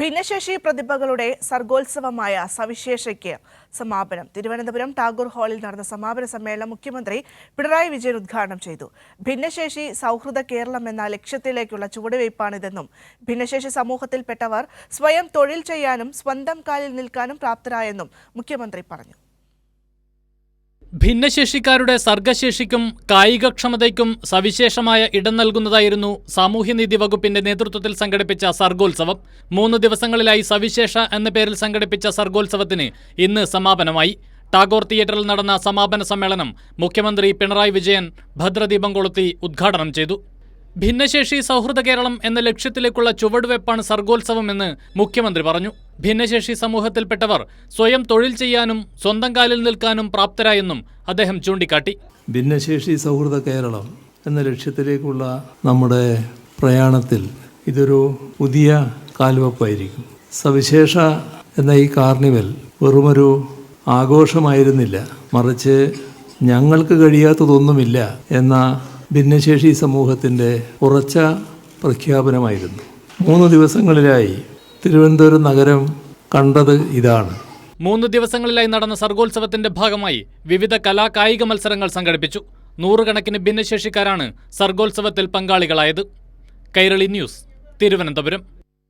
ഭിന്നശേഷി പ്രതിഭകളുടെ സർഗോത്സവമായ സവിശേഷയ്ക്ക് സമാപനം. തിരുവനന്തപുരം ടാഗോർ ഹാളിൽ നടന്ന സമാപന സമ്മേളനം മുഖ്യമന്ത്രി പിണറായി വിജയൻ ഉദ്ഘാടനം ചെയ്തു. ഭിന്നശേഷി സൗഹൃദ കേരളം എന്ന ലക്ഷ്യത്തിലേക്കുള്ള ചുവടുവയ്പ്പാണിതെന്നും ഭിന്നശേഷി സമൂഹത്തിൽപ്പെട്ടവർ സ്വയം തൊഴിൽ ചെയ്യാനും സ്വന്തം കാലിൽ നിൽക്കാനും പ്രാപ്തരായെന്നും മുഖ്യമന്ത്രി പറഞ്ഞു. ഭിന്നശേഷിക്കാരുടെ സർഗശേഷിക്കും കായികക്ഷമതയ്ക്കും സവിശേഷമായ ഇടം നൽകുന്നതായിരുന്നു സാമൂഹ്യനീതി വകുപ്പിന്റെ നേതൃത്വത്തിൽ സംഘടിപ്പിച്ച സർഗോത്സവം. മൂന്ന് ദിവസങ്ങളിലായി സവിശേഷ എന്ന പേരിൽ സംഘടിപ്പിച്ച സർഗോത്സവത്തിന് ഇന്ന് സമാപനമായി. ടാഗോർ തിയേറ്ററിൽ നടന്ന സമാപന സമ്മേളനം മുഖ്യമന്ത്രി പിണറായി വിജയൻ ഭദ്രദീപം കൊളുത്തി ഉദ്ഘാടനം ചെയ്തു. ഭിന്നശേഷി സൗഹൃദ കേരളം എന്ന ലക്ഷ്യത്തിലേക്കുള്ള ചുവടുവെപ്പാണ് സർഗോത്സവമെന്ന് മുഖ്യമന്ത്രി പറഞ്ഞു. ഭിന്നശേഷി സമൂഹത്തിൽപ്പെട്ടവർ സ്വയം തൊഴിൽ ചെയ്യാനും സ്വന്തം കാലിൽ നിൽക്കാനും പ്രാപ്തരായെന്നും അദ്ദേഹം ചൂണ്ടിക്കാട്ടി. ഭിന്നശേഷി സൗഹൃദ കേരളം എന്ന ലക്ഷ്യത്തിലേക്കുള്ള നമ്മുടെ പ്രയാണത്തിൽ ഇതൊരു പുതിയ കാൽവെപ്പായിരിക്കും. സവിശേഷ എന്ന ഈ കാർണിവൽ വെറുമൊരു ആഘോഷമായിരുന്നില്ല. മറിച്ച് ഞങ്ങൾക്ക് കഴിയാത്തതൊന്നുമില്ല എന്ന ഭിന്നശേഷി സമൂഹത്തിന്റെ ഉറച്ച പ്രഖ്യാപനമായിരുന്നു. മൂന്ന് ദിവസങ്ങളിലായി തിരുവനന്തപുരം നഗരം കണ്ടത് ഇതാണ്. മൂന്ന് ദിവസങ്ങളിലായി നടന്ന സർഗോത്സവത്തിന്റെ ഭാഗമായി വിവിധ കലാ കായിക മത്സരങ്ങൾ സംഘടിപ്പിച്ചു. നൂറുകണക്കിന് ഭിന്നശേഷിക്കാരാണ് സർഗോത്സവത്തിൽ പങ്കാളികളായത്. കൈരളി ന്യൂസ് തിരുവനന്തപുരം.